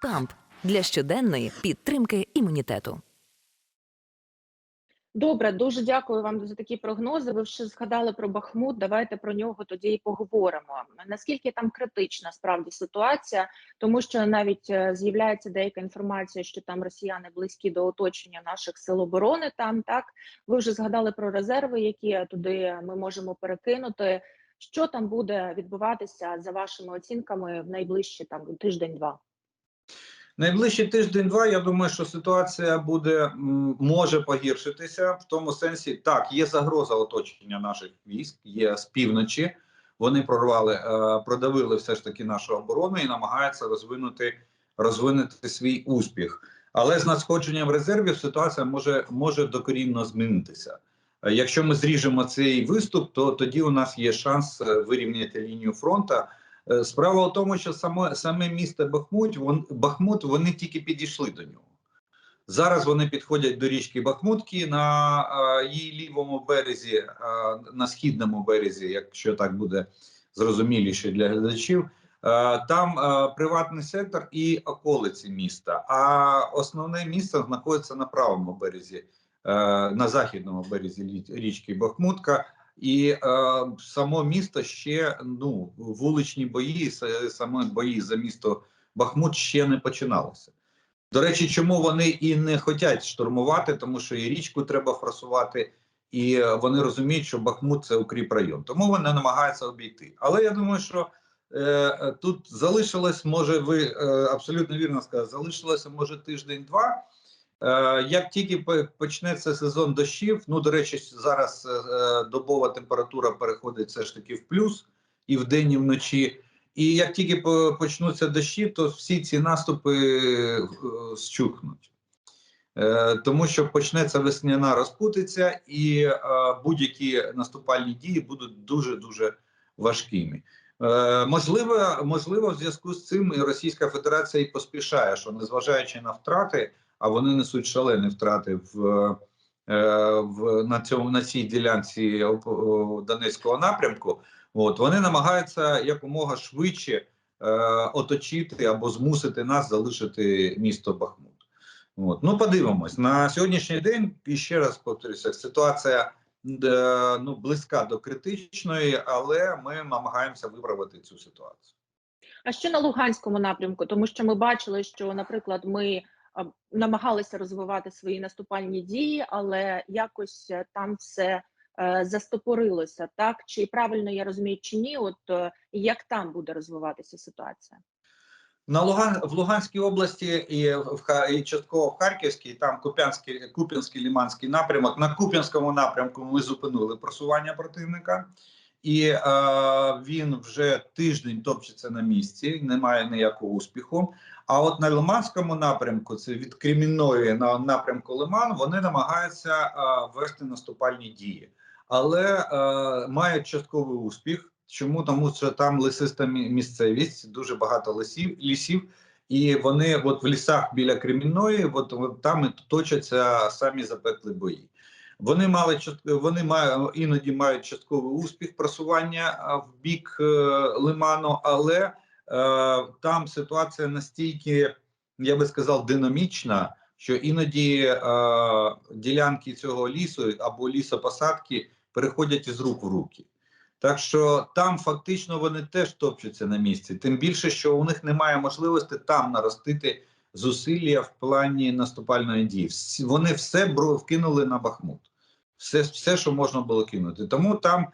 КАМП для щоденної підтримки імунітету. Добре, дуже дякую вам за такі прогнози. Ви вже згадали про Бахмут. Давайте про нього тоді і поговоримо. Наскільки там критична справді ситуація, тому що навіть е, з'являється деяка інформація, що там росіяни близькі до оточення наших сил оборони. Там так ви вже згадали про резерви, які туди ми можемо перекинути. Що там буде відбуватися за вашими оцінками в найближчі там тиждень-два? Найближчий тиждень-два. Я думаю, що ситуація буде може погіршитися в тому сенсі, так є загроза оточення наших військ, є з півночі. Вони прорвали, е, продавили все ж таки нашу оборону і намагаються розвинути розвинути свій успіх. Але з надходженням резервів ситуація може може докорінно змінитися. Е, Якщо ми зріжемо цей виступ, то тоді у нас є шанс е, вирівняти лінію фронту. Е, Справа в тому, що саме, саме місто Бахмут, вон, Бахмут, вони тільки підійшли до нього. Зараз вони підходять до річки Бахмутки на е, її лівому березі, е, на східному березі, якщо так буде зрозуміліше для глядачів. Е, там е, приватний сектор і околиці міста. А основне місто знаходиться на правому березі, е, на західному березі річки Бахмутка. І е, само місто ще ну вуличні бої, саме бої за місто Бахмут ще не починалися. До речі, чому вони і не хочуть штурмувати, тому що і річку треба форсувати, і е, вони розуміють, що Бахмут це укріп район. Тому вони намагаються обійти. Але я думаю, що е, тут залишилось, може, ви е, абсолютно вірно сказали, залишилося може тиждень-два. Е, Як тільки почнеться сезон дощів, ну до речі, зараз е, е, добова температура переходить все ж таки в плюс і вдень, і вночі. І як тільки почнуться дощі, то всі ці наступи щухнуть. Тому що почнеться весняна розпутиця, і будь-які наступальні дії будуть дуже дуже важкими. Можливо, можливо, в зв'язку з цим і Російська Федерація і поспішає, що незважаючи на втрати, а вони несуть шалені втрати в, е, в на цьому на цій ділянці о, Донецького напрямку. От вони намагаються якомога швидше е, оточити або змусити нас залишити місто Бахмут. От. Ну, подивимось на сьогоднішній день. І ще раз повторюся, ситуація е, ну близька до критичної, але ми намагаємося виправити цю ситуацію. А що на Луганському напрямку? Тому що ми бачили, що, наприклад, ми намагалися розвивати свої наступальні дії, але якось е, там все е, застопорилося. Так чи правильно я розумію, чи ні? От е, як там буде розвиватися ситуація? На Луган в Луганській області і в і частково в Харківській, там Куп'янський, Куп'янський ліманський напрямок. На Куп'янському напрямку ми зупинили просування противника, і е, він вже тиждень топчеться на місці, не має ніякого успіху. А от на Лиманському напрямку, це від Кремінної на напрямку Лиман, вони намагаються е, вести наступальні дії, але е, мають частковий успіх. Чому тому, що там лисиста місцевість, дуже багато лісів, лісів, і вони от в лісах біля Кремінної, от, от там і точаться самі запеклі бої. Вони мали вони мають іноді мають частковий успіх просування в бік е, лиману, але е, там ситуація настільки, я би сказав, динамічна, що іноді е, ділянки цього лісу або лісопосадки переходять із рук в руки. Так що там фактично вони теж топчуться на місці. Тим більше, що у них немає можливості там наростити зусилля в плані наступальної дії. Вони все вкинули на Бахмут, все, все, що можна було кинути. Тому там, е,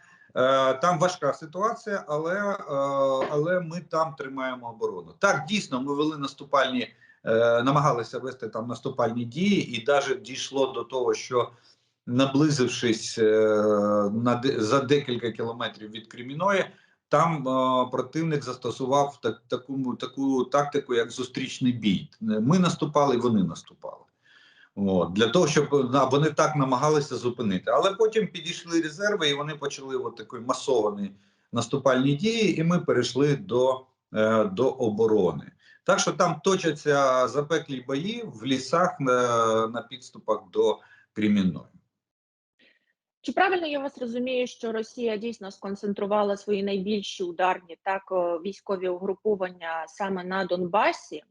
там важка ситуація, але, е, але ми там тримаємо оборону. Так, дійсно, ми вели наступальні, е, намагалися вести там наступальні дії, і навіть дійшло до того, що наблизившись е, на за декілька кілометрів від Креміної, там е, противник застосував так, таку, таку тактику, як зустрічний бій. Ми наступали, вони наступали. От, для того, щоб вони так намагалися зупинити. Але потім підійшли резерви, і вони почали от такої масовані наступальні дії, і ми перейшли до, е, до оборони. Так що там точаться запеклі бої в лісах на, на підступах до Кремінної. Чи правильно я вас розумію, що Росія дійсно сконцентрувала свої найбільші ударні так військові угруповання саме на Донбасі?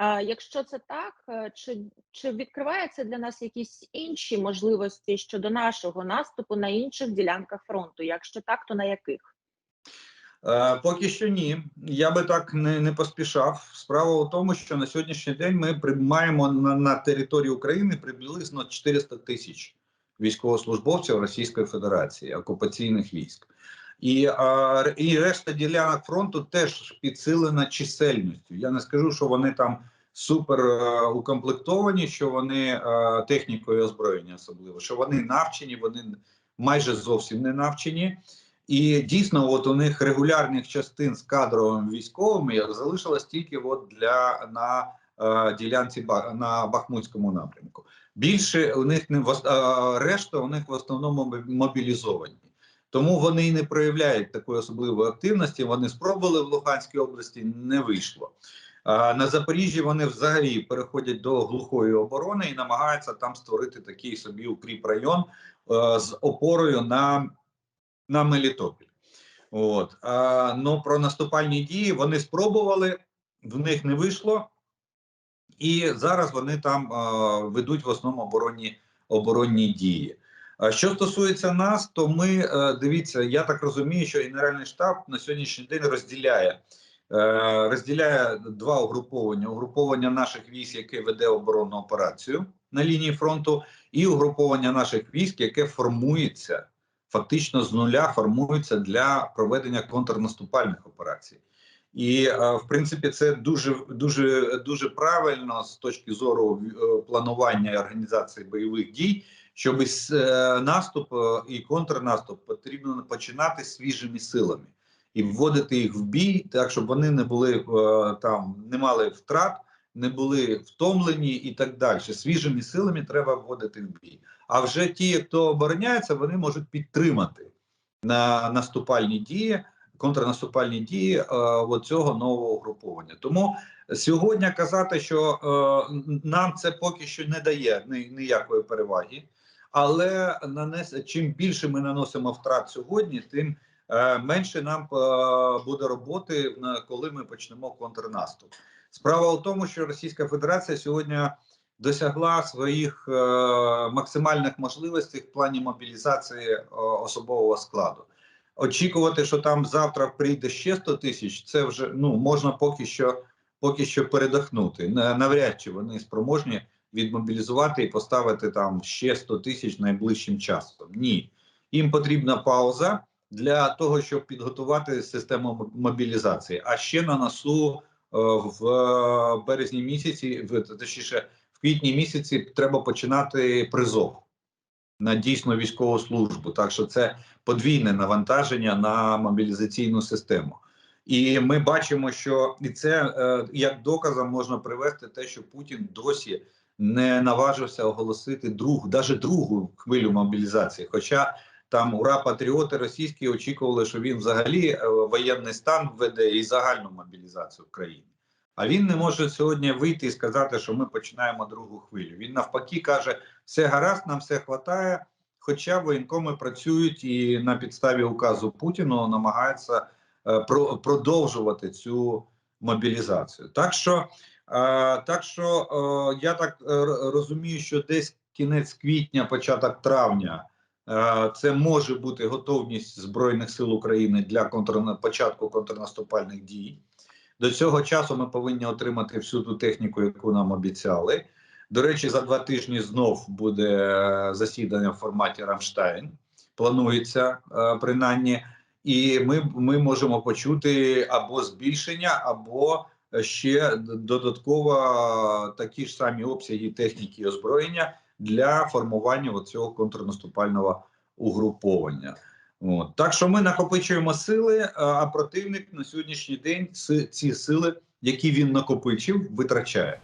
Якщо це так, е, чи, чи відкриваються для нас якісь інші можливості щодо нашого наступу на інших ділянках фронту? Якщо так, то на яких? Е, Поки що ні. Я би так не, не поспішав. Справа у тому, що на сьогоднішній день ми маємо на, на території України приблизно 400 тисяч військовослужбовців Російської Федерації, окупаційних військ. І, а, і решта ділянок фронту теж підсилена чисельністю. Я не скажу, що вони там супер е, укомплектовані, що вони е, технікою озброєні, особливо, що вони навчені, вони майже зовсім не навчені. І дійсно, от у них регулярних частин з кадровими військовими як залишилось тільки от для на е, ділянці на Бахмутському напрямку. Більше у них не в е, решта у них в основному мобілізовані. Тому вони і не проявляють такої особливої активності. Вони спробували в Луганській області, не вийшло. На Запоріжжі вони взагалі переходять до глухої оборони і намагаються там створити такий собі укріп район е, з опорою на на Мелітополь. От. А, ну, про наступальні дії вони спробували, в них не вийшло, і зараз вони там а, ведуть в основному оборонні, оборонні дії. Що стосується нас, то ми е, дивіться, я так розумію, що Генеральний штаб на сьогоднішній день розділяє. е, Розділяє два угруповання: угруповання наших військ, яке веде оборонну операцію на лінії фронту, і угруповання наших військ, яке формується фактично з нуля формуються для проведення контрнаступальних операцій. І е, в принципі це дуже дуже дуже правильно з точки зору планування і організації бойових дій, щоб е, наступ е, і контрнаступ потрібно починати свіжими силами і вводити їх в бій, так щоб вони не були е, там, не мали втрат, не були втомлені і так далі. Свіжими силами треба вводити в бій. А вже ті, хто обороняється, вони можуть підтримати на наступальні дії, контрнаступальні дії цього нового угруповання. Тому сьогодні казати, що нам це поки що не дає ні, ніякої переваги, але нанес, чим більше ми наносимо втрат сьогодні, тим е, менше нам е, буде роботи, коли ми почнемо контрнаступ. Справа в тому, що Російська Федерація сьогодні досягла своїх е, максимальних можливостей в плані мобілізації особового складу. Очікувати, що там завтра прийде ще 100 тисяч, це вже ну можна поки що поки що передохнути. Навряд чи вони спроможні відмобілізувати і поставити там ще 100 тисяч найближчим часом. Ні, їм потрібна пауза для того, щоб підготувати систему мобілізації. А ще на носу е, в е, березні місяці, в точніше, в квітні місяці треба починати призов на дійсну військову службу. Так що це подвійне навантаження на мобілізаційну систему. І ми бачимо, що і це е, як доказом можна привести те, що Путін досі не наважився оголосити друг, навіть другу хвилю мобілізації. Хоча там ура патріоти російські очікували, що він взагалі е, воєнний стан введе і загальну мобілізацію в країні. А він не може сьогодні вийти і сказати, що ми починаємо другу хвилю. Він навпаки каже: все гаразд, нам все хватає. Хоча воєнкоми працюють і на підставі указу Путіну намагаються е, про, продовжувати цю мобілізацію. Так що, так що е, я так е, розумію, що десь кінець квітня, початок травня. е, Це може бути готовність збройних сил України для контрна... початку контрнаступальних дій. До цього часу ми повинні отримати всю ту техніку, яку нам обіцяли. До речі, за два тижні знов буде е, засідання в форматі Рамштайн. Планується е, принаймні, і ми, ми можемо почути або збільшення, або ще додатково такі ж самі обсяги техніки і озброєння для формування цього контрнаступального угруповання. От. Так що ми накопичуємо сили, а- а противник на сьогоднішній день ці сили, які він накопичив, витрачає.